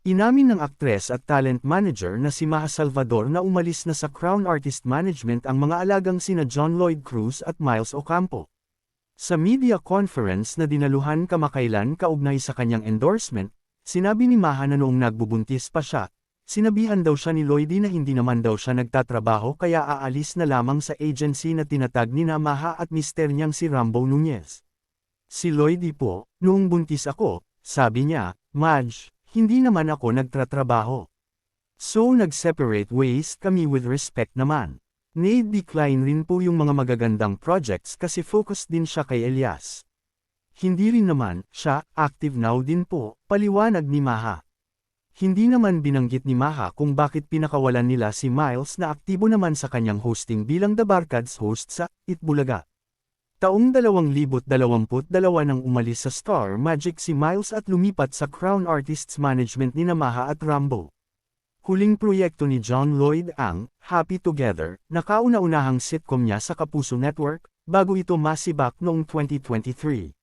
Inamin ng aktres at talent manager na si Maha Salvador na umalis na sa Crown Artist Management ang mga alagang sina John Lloyd Cruz at Miles Ocampo. Sa media conference na dinaluhan kamakailan kaugnay sa kanyang endorsement, sinabi ni Maha na noong nagbubuntis pa siya, sinabihan daw siya ni Lloydy na hindi naman daw siya nagtatrabaho kaya aalis na lamang sa agency na tinatag ni na Maha at mister niyang si Rambo Nunez. Si Lloydy po, noong buntis ako, sabi niya, Madge, hindi naman ako nagtratrabaho. So nag-separate ways kami with respect naman. Nade-decline rin po yung mga magagandang projects kasi focus din siya kay Elias. Hindi rin naman, siya, active now din po, paliwanag ni Maha. Hindi naman binanggit ni Maha kung bakit pinakawalan nila si Miles na aktibo naman sa kanyang hosting bilang The Barkads host sa Itbulaga. Taong 2022 nang umalis sa Star Magic si Miles at lumipat sa Crown Artists Management ni Namaha at Rambo. Huling proyekto ni John Lloyd ang Happy Together, na kauna-unahang sitcom niya sa Kapuso Network, bago ito masibak noong 2023.